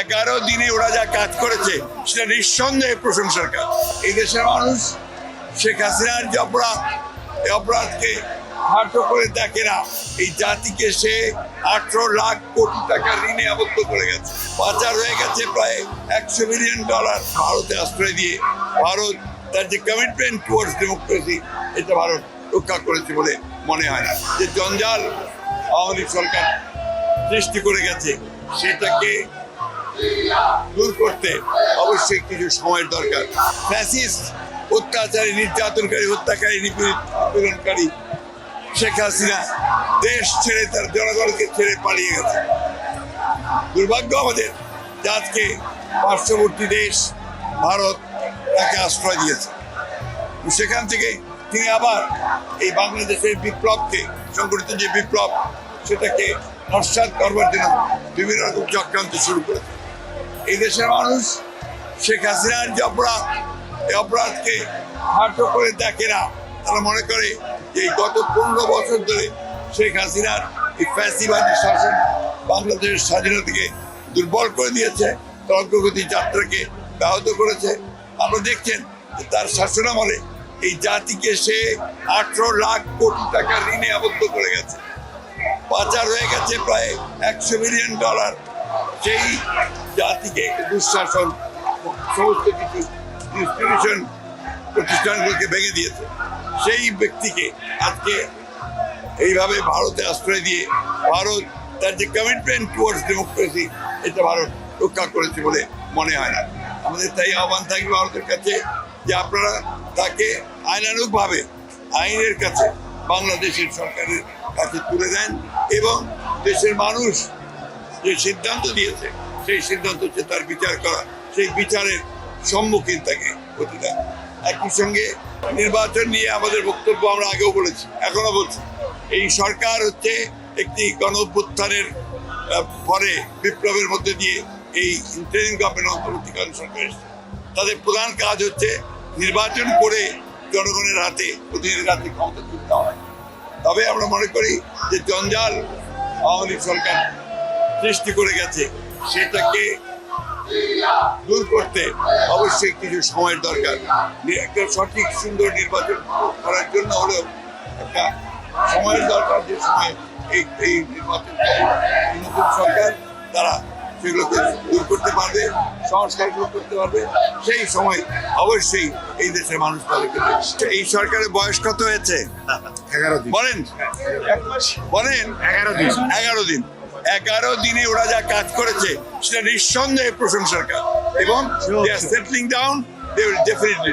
এগারো দিনে ওরা যা কাজ করেছে, সেটা নিঃসন্দেহে প্রশংসার কাজ এই দেশের মানুষ, শেখ হাসিনার যে অপরাধ, এই অপরাধকে হার্ট করে দেখে না। এই জাতিকে সে আঠারো লাখ কোটি টাকা ঋণে আবদ্ধ করে গেছে। পাচার হয়ে গেছে প্রায় একশো মিলিয়ন ডলার ভারতে আশ্রয় দিয়ে। ভারত তার যে কমিটমেন্ট টুয়ার্ডস ডেমোক্রেসি এটা ভারত রক্ষা করেছে বলে মনে হয় না। যে জঞ্জাল আওয়ামী সরকার সৃষ্টি করে গেছে, সেটাকে দূর করতে অবশ্যই কিছু সময়ের দরকার। অত্যাচারী, নির্যাতনকারী, হত্যাকারী নিপীড়নকারী শেখ হাসিনা দেশ ছেড়ে তার জনগণকে ছেড়ে পালিয়ে গেছে। দুর্ভাগ্য আমাদের আজকে পার্শ্ববর্তী দেশ ভারত তাকে আশ্রয় দিয়েছে। সেখান থেকে তিনি আবার এই বাংলাদেশের বিপ্লবকে, সংগঠিত যে বিপ্লব, সেটাকে নস্বাত করবার জন্য বিভিন্ন রকম চক্রান্ত শুরু করেছে। এই দেশের মানুষ, শেখ হাসিনার যে অপরাধ, এই অপরাধকে হার্ট করে দেখে না। তারা মনে করে যে গত পনেরো বছর ধরে শেখ হাসিনার এই ফ্যাসিবাদী শাসন বাংলাদেশের স্বাধীনতাকে দুর্বল করে দিয়েছে অগ্রগতি যাত্রাকে ব্যাহত করেছে। আপনারা দেখছেন তার শাসনামলে এই জাতিকে সে আঠারো লাখ কোটি টাকা ঋণে আবদ্ধ করে গেছে। পাচার হয়ে গেছে প্রায় একশো মিলিয়ন ডলার সেই জাতিকে দুঃশাসন সমস্ত কিছু ইনস্টিটিউশন প্রতিষ্ঠানগুলোকে ভেঙে দিয়েছে, সেই ব্যক্তিকে আজকে এইভাবে ভারতে আশ্রয় দিয়ে ভারত তার যে কমিটমেন্ট টুয়ার্ডস ডেমোক্রেসি এটা ভারত রক্ষা করেছে বলে মনে হয় না। আমাদের তাই আহ্বান থাকবে ভারতের কাছে যে আপনারা তাকে আইনানুগভাবে আইনের কাছে বাংলাদেশের সরকারের কাছে তুলে দেন এবং দেশের মানুষ যে সিদ্ধান্ত দিয়েছে সেই সিদ্ধান্ত হচ্ছে তার বিচার করা। সেই বিচারের সম্মুখীন তাকে হতে দেন একই সঙ্গে নির্বাচন নিয়ে আমাদের বক্তব্য আমরা আগেও বলেছি, এখনও বলছি। এই সরকার হচ্ছে একটি গণ পরে বিপ্লবের মধ্যে দিয়ে এই ইন্টারিম গভর্নমেন্ট অন্তর্বর্তীকালীন সরকার এসেছে। তাদের প্রধান কাজ হচ্ছে নির্বাচন করে জনগণের হাতে প্রতিনিধির হাতে ক্ষমতা তুলতে হয় তবে আমরা মনে করি যে জঞ্জাল আওয়ামী লীগ সরকার সৃষ্টি করে গেছে সেটাকে দূর করতে অবশ্যই কিছু সময়ের দরকার। একটা সঠিক সুন্দর নির্বাচন করার জন্য হলেও একটা সময়ের দরকার যে সময় এই এই নির্বাচন নতুন সরকার তারা সেগুলোকে দূর করতে পারবে সংস্কারগুলো করতে পারবে সেই সময় অবশ্যই এই দেশের মানুষ তাদেরকে এই সরকারের বয়স কত হয়েছে? এগারো দিন। বলেন। বলেন। এগারো দিন। এগারো দিন। এগারো দিনে ওরা যা কাজ করেছে সেটা নিঃসন্দেহে প্রশংসার কাজ। এবং settling down they will definitely